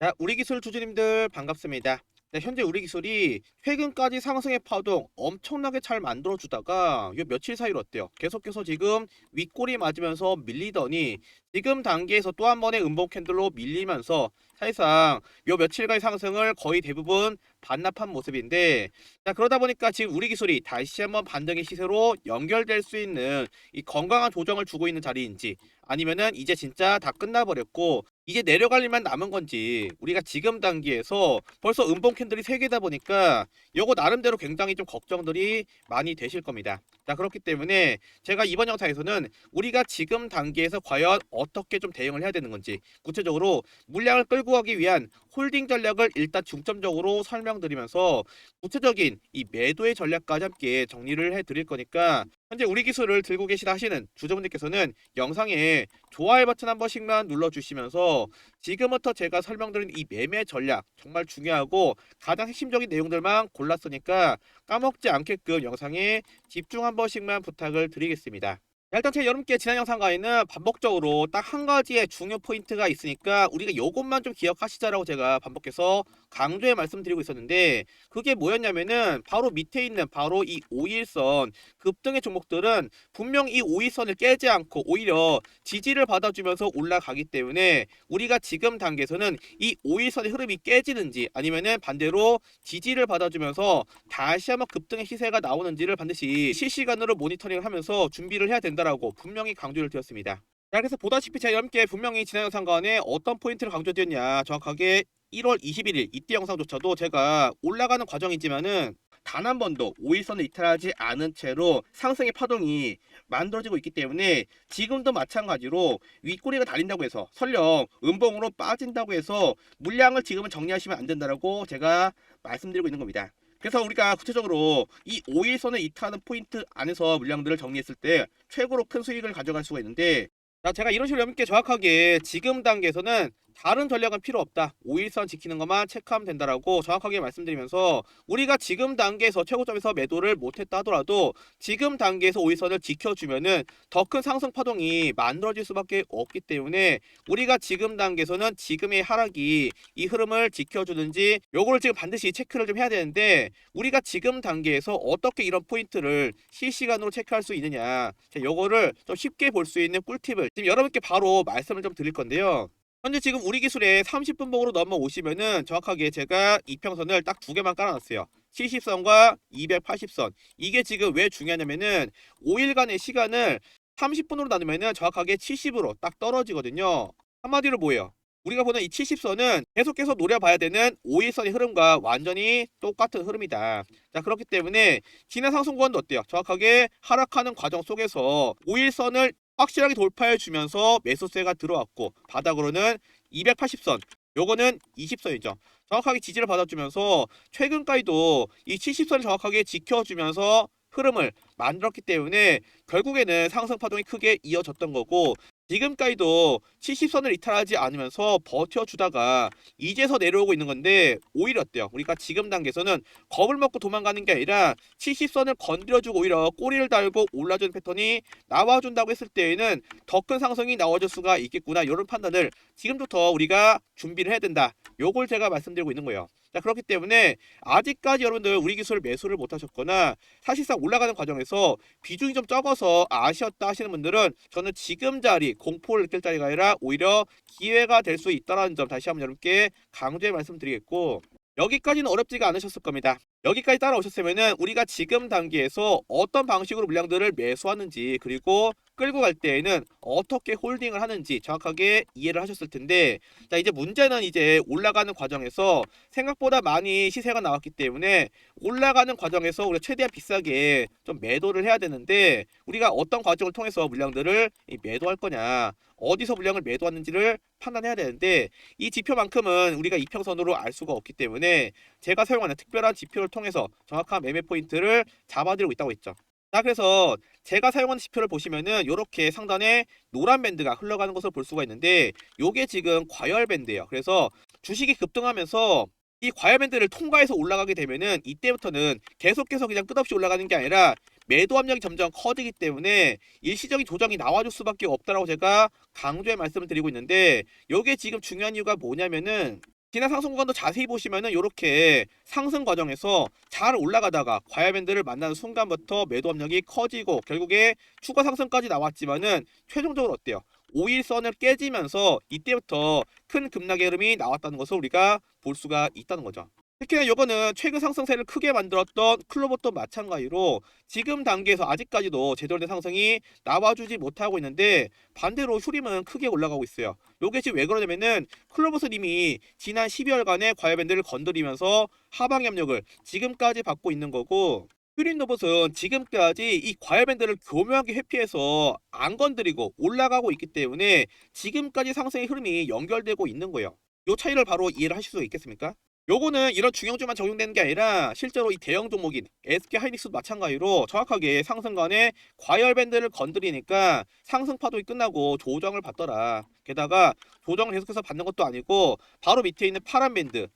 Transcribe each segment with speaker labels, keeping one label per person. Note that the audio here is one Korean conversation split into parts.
Speaker 1: 자, 우리 기술 주주님들 반갑습니다. 네, 현재 우리 기술이 최근까지 상승의 파동 엄청나게 잘 만들어주다가 요 며칠 사이로 어때요? 계속해서 지금 윗골이 맞으면서 밀리더니 지금 단계에서 또 한 번의 음봉 캔들로 밀리면서 사실상 요 며칠간의 상승을 거의 대부분 반납한 모습인데 자 그러다 보니까 지금 우리 기술이 다시 한번 반등의 시세로 연결될 수 있는 이 건강한 조정을 주고 있는 자리인지 아니면은 이제 진짜 다 끝나버렸고 이제 내려갈 일만 남은 건지 우리가 지금 단계에서 벌써 음봉 캔들이 세 개다 보니까 요거 나름대로 굉장히 좀 걱정들이 많이 되실 겁니다. 자 그렇기 때문에 제가 이번 영상에서는 우리가 지금 단계에서 과연 어떻게 좀 대응을 해야 되는 건지 구체적으로 물량을 끌고 가기 위한 홀딩 전략을 일단 중점적으로 설명드리면서 구체적인 이 매도의 전략까지 함께 정리를 해드릴 거니까 현재 우리 기술을 들고 계시다 하시는 주주분들께서는 영상에 좋아요 버튼 한 번씩만 눌러주시면서 지금부터 제가 설명드린 이 매매 전략 정말 중요하고 가장 핵심적인 내용들만 골랐으니까 까먹지 않게끔 영상에 집중 한 번씩만 부탁을 드리겠습니다. 자, 일단 제 여러분께 지난 영상과에는 반복적으로 딱 한 가지의 중요 포인트가 있으니까 우리가 요것만 좀 기억하시자라고 제가 반복해서 강조해 말씀드리고 있었는데 그게 뭐였냐면은 바로 밑에 있는 바로 이 5일선 급등의 종목들은 분명 이 5일선을 깨지 않고 오히려 지지를 받아주면서 올라가기 때문에 우리가 지금 단계에서는 이 5일선의 흐름이 깨지는지 아니면은 반대로 지지를 받아주면서 다시 한번 급등의 시세가 나오는지를 반드시 실시간으로 모니터링을 하면서 준비를 해야 된다라고 분명히 강조를 드렸습니다. 자, 그래서 보다시피 제가 여러분께 분명히 지난 영상간에 어떤 포인트를 강조드렸냐 정확하게 1월 21일 이때 영상조차도 제가 올라가는 과정이지만은 단 한 번도 5일선을 이탈하지 않은 채로 상승의 파동이 만들어지고 있기 때문에 지금도 마찬가지로 윗꼬리가 달린다고 해서 설령 음봉으로 빠진다고 해서 물량을 지금은 정리하시면 안 된다라고 제가 말씀드리고 있는 겁니다. 그래서 우리가 구체적으로 이 5일선을 이탈하는 포인트 안에서 물량들을 정리했을 때 최고로 큰 수익을 가져갈 수가 있는데 자, 제가 이런 식으로 여러분께 정확하게 지금 단계에서는 다른 전략은 필요 없다. 5일선 지키는 것만 체크하면 된다라고 정확하게 말씀드리면서 우리가 지금 단계에서 최고점에서 매도를 못했다 하더라도 지금 단계에서 5일선을 지켜주면은 더 큰 상승 파동이 만들어질 수밖에 없기 때문에 우리가 지금 단계에서는 지금의 하락이 이 흐름을 지켜주는지 요거를 지금 반드시 체크를 좀 해야 되는데 우리가 지금 단계에서 어떻게 이런 포인트를 실시간으로 체크할 수 있느냐 자, 요거를 좀 쉽게 볼 수 있는 꿀팁을 지금 여러분께 바로 말씀을 좀 드릴 건데요. 현재 지금 우리 기술에 30분봉으로 넘어오시면은 정확하게 제가 이평선을 딱 두 개만 깔아놨어요. 70선과 280선. 이게 지금 왜 중요하냐면은 5일간의 시간을 30분으로 나누면은 정확하게 70으로 딱 떨어지거든요. 한마디로 뭐예요? 우리가 보는 이 70선은 계속해서 노려봐야 되는 5일선의 흐름과 완전히 똑같은 흐름이다. 자, 그렇기 때문에 지난 상승 구간도 어때요? 정확하게 하락하는 과정 속에서 5일선을 확실하게 돌파해 주면서 매수세가 들어왔고 바닥으로는 280선 요거는 20선이죠. 정확하게 지지를 받아주면서 최근까지도 이 70선을 정확하게 지켜주면서 흐름을 만들었기 때문에 결국에는 상승 파동이 크게 이어졌던 거고 지금까지도 70선을 이탈하지 않으면서 버텨주다가 이제서 내려오고 있는 건데 오히려 어때요? 우리가 지금 단계에서는 겁을 먹고 도망가는 게 아니라 70선을 건드려주고 오히려 꼬리를 달고 올라주는 패턴이 나와준다고 했을 때에는 더 큰 상승이 나와줄 수가 있겠구나 이런 판단을 지금부터 우리가 준비를 해야 된다. 요걸 제가 말씀드리고 있는 거예요. 자 그렇기 때문에 아직까지 여러분들 우리 기술을 매수를 못하셨거나 사실상 올라가는 과정에서 비중이 좀 적어서 아쉬웠다 하시는 분들은 저는 지금 자리 공포를 느낄 자리가 아니라 오히려 기회가 될 수 있다는 점 다시 한번 여러분께 강조해 말씀드리겠고 여기까지는 어렵지가 않으셨을 겁니다. 여기까지 따라오셨으면은 우리가 지금 단계에서 어떤 방식으로 물량들을 매수하는지 그리고 끌고 갈 때에는 어떻게 홀딩을 하는지 정확하게 이해를 하셨을 텐데 자 이제 문제는 이제 올라가는 과정에서 생각보다 많이 시세가 나왔기 때문에 올라가는 과정에서 우리가 최대한 비싸게 좀 매도를 해야 되는데 우리가 어떤 과정을 통해서 물량들을 이 매도할 거냐 어디서 물량을 매도하는지를 판단해야 되는데 이 지표만큼은 우리가 이평선으로 알 수가 없기 때문에 제가 사용하는 특별한 지표를 통해서 정확한 매매 포인트를 잡아드리고 있다고 했죠. 자 그래서 제가 사용하는 지표를 보시면은 이렇게 상단에 노란 밴드가 흘러가는 것을 볼 수가 있는데 요게 지금 과열 밴드예요. 그래서 주식이 급등하면서 이 과열 밴드를 통과해서 올라가게 되면은 이때부터는 계속해서 그냥 끝없이 올라가는 게 아니라 매도 압력이 점점 커지기 때문에 일시적인 조정이 나와줄 수밖에 없다라고 제가 강조해 말씀을 드리고 있는데 요게 지금 중요한 이유가 뭐냐면은 지난 상승 구간도 자세히 보시면은 이렇게 상승 과정에서 잘 올라가다가 과열밴드를 만나는 순간부터 매도 압력이 커지고 결국에 추가 상승까지 나왔지만은 최종적으로 어때요? 5일선을 깨지면서 이때부터 큰 급락의 흐름이 나왔다는 것을 우리가 볼 수가 있다는 거죠. 특히나 이거는 최근 상승세를 크게 만들었던 클로버도 마찬가지로 지금 단계에서 아직까지도 제대로 된 상승이 나와주지 못하고 있는데 반대로 휴림은 크게 올라가고 있어요. 요게 지금 왜 그러냐면은 클로버스님이 지난 12월간의 과열밴드를 건드리면서 하방 압력을 지금까지 받고 있는 거고 휴림 로봇은 지금까지 이 과열밴드를 교묘하게 회피해서 안 건드리고 올라가고 있기 때문에 지금까지 상승의 흐름이 연결되고 있는 거예요. 요 차이를 바로 이해를 하실 수 있겠습니까? 요거는 이런 중형주만 적용되는 게 아니라 실제로 이 대형 종목인 SK 하이닉스도 마찬가지로 정확하게 상승간에 과열 밴드를 건드리니까 상승 파동이 끝나고 조정을 받더라. 게다가 조정을 계속해서 받는 것도 아니고 바로 밑에 있는 파란 밴드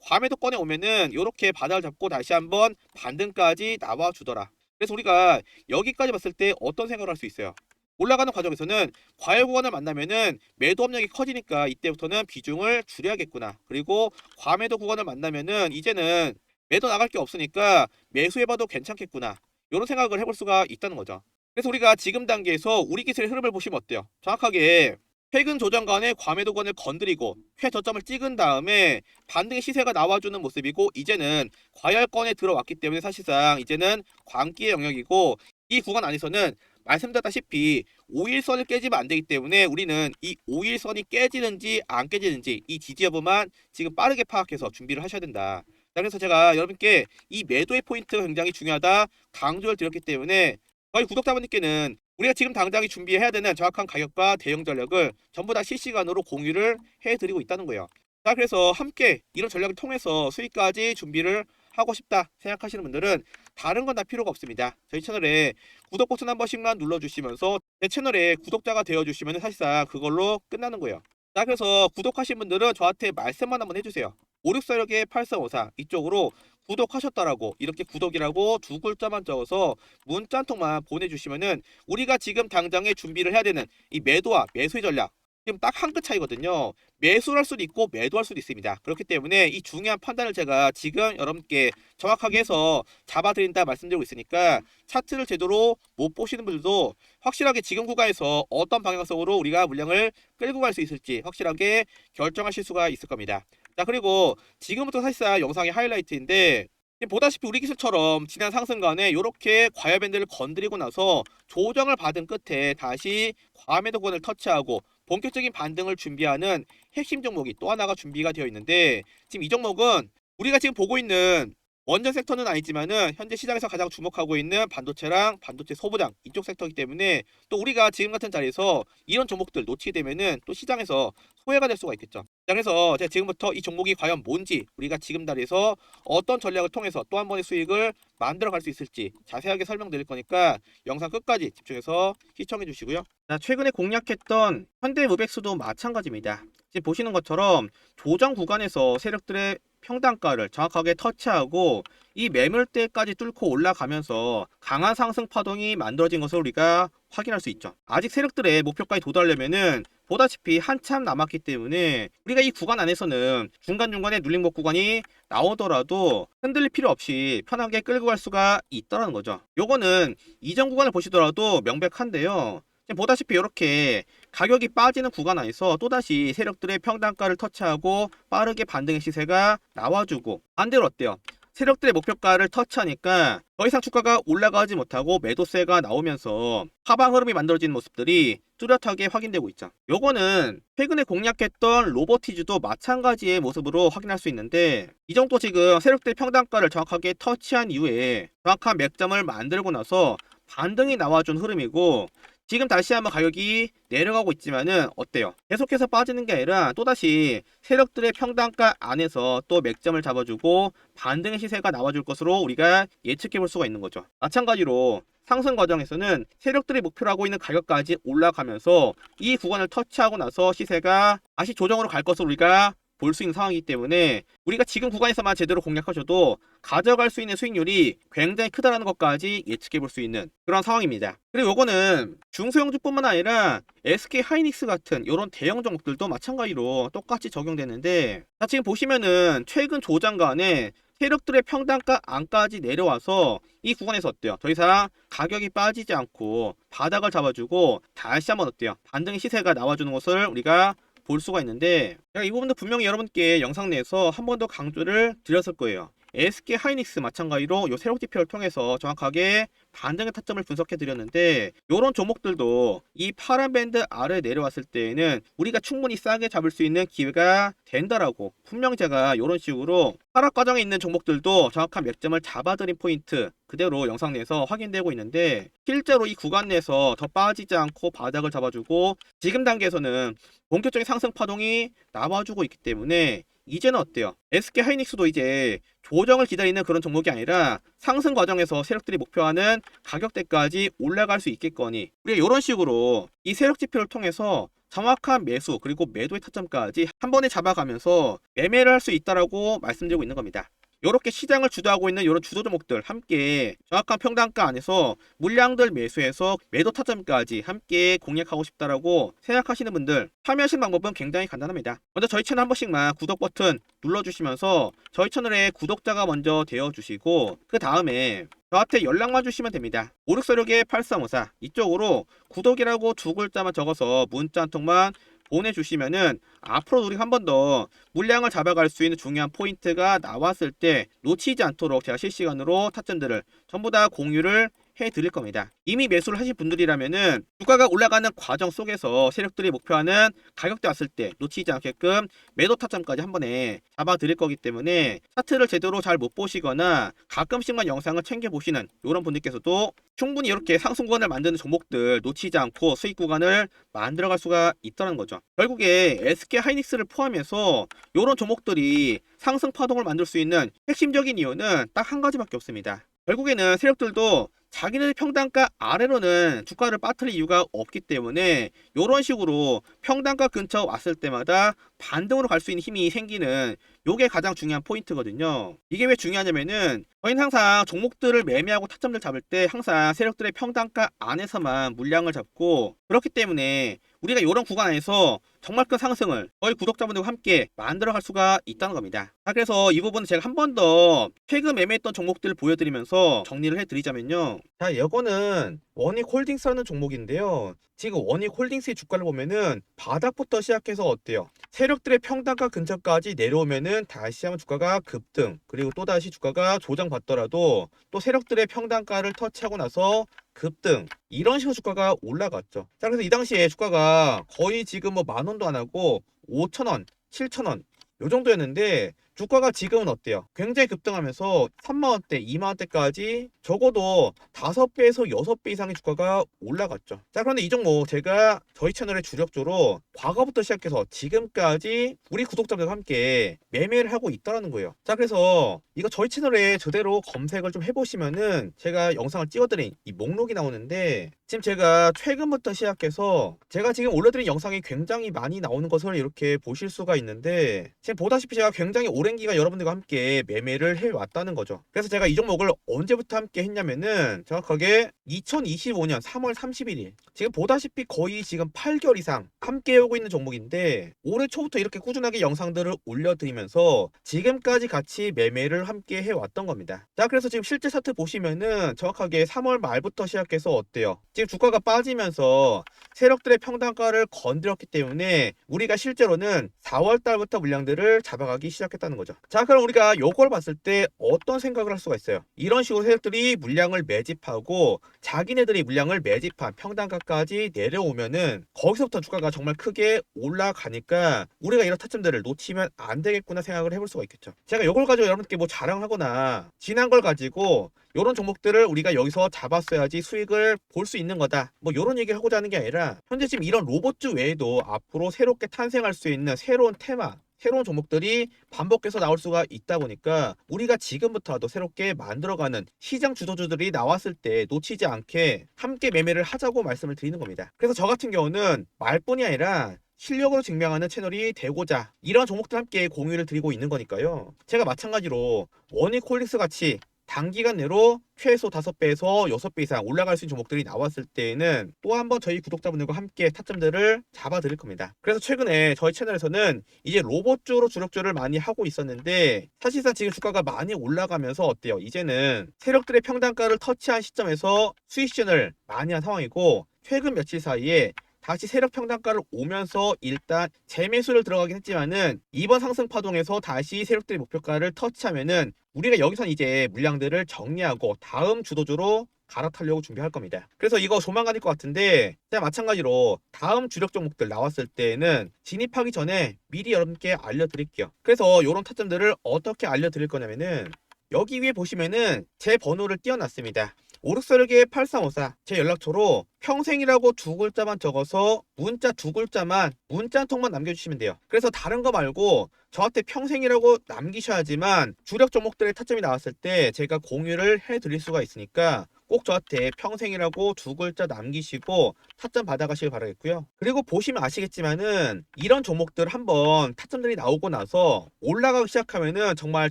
Speaker 1: 과매도 꺼내 오면은 이렇게 바닥을 잡고 다시 한번 반등까지 나와 주더라. 그래서 우리가 여기까지 봤을 때 어떤 생각을 할 수 있어요? 올라가는 과정에서는 과열 구간을 만나면은 매도 압력이 커지니까 이때부터는 비중을 줄여야겠구나. 그리고 과매도 구간을 만나면은 이제는 매도 나갈 게 없으니까 매수해봐도 괜찮겠구나. 이런 생각을 해볼 수가 있다는 거죠. 그래서 우리가 지금 단계에서 우리 기술의 흐름을 보시면 어때요? 정확하게 최근 조정간의 과매도권을 건드리고 최저점을 찍은 다음에 반등의 시세가 나와주는 모습이고 이제는 과열권에 들어왔기 때문에 사실상 이제는 광기의 영역이고 이 구간 안에서는 말씀드렸다시피 5일선을 깨지면 안 되기 때문에 우리는 이 5일선이 깨지는지 안 깨지는지 이 지지 여부만 지금 빠르게 파악해서 준비를 하셔야 된다. 자, 그래서 제가 여러분께 이 매도의 포인트가 굉장히 중요하다 강조를 드렸기 때문에 저희 구독자분들께는 우리가 지금 당장에 준비해야 되는 정확한 가격과 대응 전략을 전부 다 실시간으로 공유를 해드리고 있다는 거예요. 자, 그래서 함께 이런 전략을 통해서 수익까지 준비를 하고 싶다 생각하시는 분들은 다른 건 다 필요가 없습니다. 저희 채널에 구독 버튼 한 번씩만 눌러주시면서 제 채널에 구독자가 되어주시면 사실상 그걸로 끝나는 거예요. 자, 그래서 구독하신 분들은 저한테 말씀만 한번 해주세요. 5646의 8354 이쪽으로 구독하셨다라고 이렇게 구독이라고 두 글자만 적어서 문자 한 통만 보내주시면은 우리가 지금 당장에 준비를 해야 되는 이 매도와 매수의 전략 지금 딱 한 끗 차이거든요. 매수를 할 수도 있고 매도할 수도 있습니다. 그렇기 때문에 이 중요한 판단을 제가 지금 여러분께 정확하게 해서 잡아드린다 말씀드리고 있으니까 차트를 제대로 못 보시는 분들도 확실하게 지금 구간에서 어떤 방향성으로 우리가 물량을 끌고 갈 수 있을지 확실하게 결정하실 수가 있을 겁니다. 자 그리고 지금부터 사실상 영상의 하이라이트인데 보다시피 우리 기술처럼 지난 상승간에 이렇게 과열밴드를 건드리고 나서 조정을 받은 끝에 다시 과매도권을 터치하고 본격적인 반등을 준비하는 핵심 종목이 또 하나가 준비가 되어 있는데 지금 이 종목은 우리가 지금 보고 있는 원전 섹터는 아니지만은 현재 시장에서 가장 주목하고 있는 반도체랑 반도체 소부장 이쪽 섹터이기 때문에 또 우리가 지금 같은 자리에서 이런 종목들 놓치게 되면은 또 시장에서 소외가 될 수가 있겠죠. 자 그래서 제가 지금부터 이 종목이 과연 뭔지 우리가 지금 자리에서 어떤 전략을 통해서 또 한 번의 수익을 만들어 갈 수 있을지 자세하게 설명드릴 거니까 영상 끝까지 집중해서 시청해 주시고요. 자 최근에 공략했던 현대무백수도 마찬가지입니다. 지금 보시는 것처럼 조정 구간에서 세력들의 평단가를 정확하게 터치하고 이 매물대까지 뚫고 올라가면서 강한 상승 파동이 만들어진 것을 우리가 확인할 수 있죠. 아직 세력들의 목표까지 도달하려면은 보다시피 한참 남았기 때문에 우리가 이 구간 안에서는 중간중간에 눌림목 구간이 나오더라도 흔들릴 필요 없이 편하게 끌고 갈 수가 있다는 거죠. 요거는 이전 구간을 보시더라도 명백한데요. 보다시피 이렇게 가격이 빠지는 구간 안에서 또다시 세력들의 평단가를 터치하고 빠르게 반등의 시세가 나와주고 반대로 어때요? 세력들의 목표가를 터치하니까 더 이상 주가가 올라가지 못하고 매도세가 나오면서 하방 흐름이 만들어지는 모습들이 뚜렷하게 확인되고 있죠. 요거는 최근에 공략했던 로버티즈도 마찬가지의 모습으로 확인할 수 있는데 이 정도 지금 세력들 평단가를 정확하게 터치한 이후에 정확한 맥점을 만들고 나서 반등이 나와준 흐름이고 지금 다시 한번 가격이 내려가고 있지만은 어때요? 계속해서 빠지는 게 아니라 또다시 세력들의 평단가 안에서 또 맥점을 잡아주고 반등의 시세가 나와줄 것으로 우리가 예측해 볼 수가 있는 거죠. 마찬가지로 상승 과정에서는 세력들이 목표로 하고 있는 가격까지 올라가면서 이 구간을 터치하고 나서 시세가 다시 조정으로 갈 것으로 우리가 볼 수 있는 상황이기 때문에 우리가 지금 구간에서만 제대로 공략하셔도 가져갈 수 있는 수익률이 굉장히 크다라는 것까지 예측해 볼 수 있는 그런 상황입니다. 그리고 요거는 중소형주뿐만 아니라 SK 하이닉스 같은 이런 대형 종목들도 마찬가지로 똑같이 적용되는데 자 지금 보시면은 최근 조장간에 세력들의 평단가 안까지 내려와서 이 구간에서 어때요? 더 이상 가격이 빠지지 않고 바닥을 잡아주고 다시 한번 어때요? 반등의 시세가 나와주는 것을 우리가 볼 수가 있는데 제가 이 부분도 분명히 여러분께 영상 내에서 한 번 더 강조를 드렸을 거예요. SK 하이닉스 마찬가지로 요 세력 지표를 통해서 정확하게 반등의 타점을 분석해 드렸는데 이런 종목들도 이 파란 밴드 아래 내려왔을 때에는 우리가 충분히 싸게 잡을 수 있는 기회가 된다라고 분명 제가 이런 식으로 하락 과정에 있는 종목들도 정확한 맥점을 잡아드린 포인트 그대로 영상 내에서 확인되고 있는데 실제로 이 구간 내에서 더 빠지지 않고 바닥을 잡아주고 지금 단계에서는 본격적인 상승 파동이 나와주고 있기 때문에 이제는 어때요? SK 하이닉스도 이제 조정을 기다리는 그런 종목이 아니라 상승 과정에서 세력들이 목표하는 가격대까지 올라갈 수 있겠거니 우리가 이런 식으로 이 세력 지표를 통해서 정확한 매수 그리고 매도의 타점까지 한 번에 잡아가면서 매매를 할 수 있다라고 말씀드리고 있는 겁니다. 이렇게 시장을 주도하고 있는 이런 주도 종목들 함께 정확한 평단가 안에서 물량들 매수해서 매도 타점까지 함께 공략하고 싶다라고 생각하시는 분들 참여하시는 방법은 굉장히 간단합니다. 먼저 저희 채널 한 번씩만 구독 버튼 눌러주시면서 저희 채널에 구독자가 먼저 되어주시고 그 다음에 저한테 연락만 주시면 됩니다. 오륙서력의 8354 이쪽으로 구독이라고 두 글자만 적어서 문자 한 통만 보내주시면은 앞으로 우리 한 번 더 물량을 잡아갈 수 있는 중요한 포인트가 나왔을 때 놓치지 않도록 제가 실시간으로 타점들을 전부 다 공유를 해 드릴 겁니다. 이미 매수를 하신 분들이라면은 주가가 올라가는 과정 속에서 세력들이 목표하는 가격대 왔을 때 놓치지 않게끔 매도 타점까지 한 번에 잡아 드릴 거기 때문에 차트를 제대로 잘 못 보시거나 가끔씩만 영상을 챙겨 보시는 이런 분들께서도 충분히 이렇게 상승 구간을 만드는 종목들 놓치지 않고 수익 구간을 만들어갈 수가 있다는 거죠. 결국에 SK 하이닉스를 포함해서 이런 종목들이 상승 파동을 만들 수 있는 핵심적인 이유는 딱 한 가지밖에 없습니다. 결국에는 세력들도 자기네들 평단가 아래로는 주가를 빠뜨릴 이유가 없기 때문에 이런 식으로 평단가 근처 왔을 때마다 반등으로 갈 수 있는 힘이 생기는 요게 가장 중요한 포인트거든요. 이게 왜 중요하냐면은 저희는 항상 종목들을 매매하고 타점들 잡을 때 항상 세력들의 평단가 안에서만 물량을 잡고 그렇기 때문에 우리가 이런 구간 안에서 정말 큰 상승을 저희 구독자분들과 함께 만들어갈 수가 있다는 겁니다. 자, 그래서 이 부분은 제가 한 번 더 최근 매매했던 종목들을 보여드리면서 정리를 해드리자면요. 자, 이거는 원익 홀딩스라는 종목인데요. 지금 원익 홀딩스의 주가를 보면은 바닥부터 시작해서 어때요? 세력들의 평단가 근처까지 내려오면은 다시 한번 주가가 급등 그리고 또 다시 주가가 조정받더라도 또 세력들의 평단가를 터치하고 나서 급등 이런 식으로 주가가 올라갔죠. 자 그래서 이 당시에 주가가 거의 지금 뭐 만 원도 안 하고 5천 원, 7천 원요 정도였는데 주가가 지금은 어때요? 굉장히 급등하면서 3만 원대, 2만 원대까지 적어도 5배에서 6배 이상의 주가가 올라갔죠. 자, 그런데 이 종목 제가 저희 채널에 주력적으로 과거부터 시작해서 지금까지 우리 구독자들과 함께 매매를 하고 있다는 거예요. 자, 그래서 이거 저희 채널에 제대로 검색을 좀 해보시면은 제가 영상을 찍어드린 이 목록이 나오는데 지금 제가 최근부터 시작해서 제가 지금 올려드린 영상이 굉장히 많이 나오는 것을 이렇게 보실 수가 있는데 지금 보다시피 제가 굉장히 오랜 기간 여러분들과 함께 매매를 해왔다는 거죠. 그래서 제가 이 종목을 언제부터 함께 했냐면은 정확하게 2025년 3월 31일 지금 보다시피 거의 지금 8개월 이상 함께 하고 있는 종목인데 올해 초부터 이렇게 꾸준하게 영상들을 올려드리면서 지금까지 같이 매매를 함께 해왔던 겁니다. 자 그래서 지금 실제 차트 보시면은 정확하게 3월 말부터 시작해서 어때요? 지금 주가가 빠지면서 세력들의 평단가를 건드렸기 때문에 우리가 실제로는 4월 달부터 물량들을 잡아가기 시작했다는 거죠. 자, 그럼 우리가 요걸 봤을 때 어떤 생각을 할 수가 있어요? 이런 식으로 세력들이 물량을 매집하고 자기네들이 물량을 매집한 평단가까지 내려오면은 거기서부터 주가가 정말 크게 올라가니까 우리가 이런 타점들을 놓치면 안 되겠구나 생각을 해볼 수가 있겠죠. 제가 요걸 가지고 여러분께 뭐 자랑하거나 지난 걸 가지고 요런 종목들을 우리가 여기서 잡았어야지 수익을 볼 수 있는 거다. 뭐 요런 얘기를 하고자 하는 게 아니라 현재 지금 이런 로봇주 외에도 앞으로 새롭게 탄생할 수 있는 새로운 테마 새로운 종목들이 반복해서 나올 수가 있다 보니까 우리가 지금부터라도 새롭게 만들어가는 시장 주도주들이 나왔을 때 놓치지 않게 함께 매매를 하자고 말씀을 드리는 겁니다. 그래서 저 같은 경우는 말뿐이 아니라 실력으로 증명하는 채널이 되고자 이런 종목들 함께 공유를 드리고 있는 거니까요. 제가 마찬가지로 원익콜릭스 같이 단기간 내로 최소 5배에서 6배 이상 올라갈 수 있는 종목들이 나왔을 때에는 또 한번 저희 구독자분들과 함께 타점들을 잡아 드릴 겁니다. 그래서 최근에 저희 채널에서는 이제 로봇주로 주력주를 많이 하고 있었는데 사실상 지금 주가가 많이 올라가면서 어때요? 이제는 세력들의 평단가를 터치한 시점에서 수익 시전을 많이 한 상황이고 최근 며칠 사이에 다시 세력 평단가를 오면서 일단 재매수를 들어가긴 했지만은 이번 상승 파동에서 다시 세력들의 목표가를 터치하면은 우리가 여기선 이제 물량들을 정리하고 다음 주도주로 갈아타려고 준비할 겁니다. 그래서 이거 조만간일 것 같은데 제가 마찬가지로 다음 주력 종목들 나왔을 때는 진입하기 전에 미리 여러분께 알려드릴게요. 그래서 이런 타점들을 어떻게 알려드릴 거냐면은 여기 위에 보시면은 제 번호를 띄워놨습니다. 오르스르게 8354 제 연락처로 평생이라고 두 글자만 적어서 문자 두 글자만 문자 한 통만 남겨주시면 돼요. 그래서 다른 거 말고 저한테 평생이라고 남기셔야지만 주력 종목들의 타점이 나왔을 때 제가 공유를 해드릴 수가 있으니까 꼭 저한테 평생이라고 두 글자 남기시고 타점 받아가시길 바라겠고요. 그리고 보시면 아시겠지만은 이런 종목들 한번 타점들이 나오고 나서 올라가기 시작하면은 정말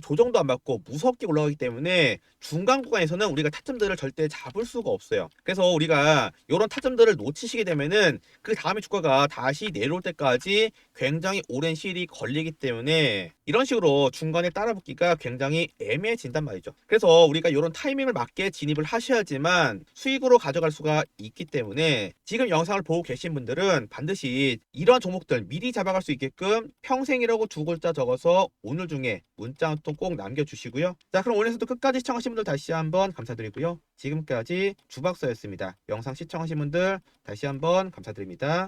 Speaker 1: 조정도 안 받고 무섭게 올라가기 때문에 중간 구간에서는 우리가 타점들을 절대 잡을 수가 없어요. 그래서 우리가 이런 타점들을 놓치시게 되면은 그 다음에 주가가 다시 내려올 때까지 굉장히 오랜 시일이 걸리기 때문에 이런 식으로 중간에 따라붙기가 굉장히 애매해진단 말이죠. 그래서 우리가 이런 타이밍을 맞게 진입을 하셔야지만 수익으로 가져갈 수가 있기 때문에 지금 영상을 보고 계신 분들은 반드시 이러한 종목들 미리 잡아갈 수 있게끔 평생이라고 두 글자 적어서 오늘 중에 문자 한 통 꼭 남겨주시고요. 자 그럼 오늘도 끝까지 시청하신 분들 다시 한번 감사드리고요. 지금까지 주박사였습니다. 영상 시청하신 분들 다시 한번 감사드립니다.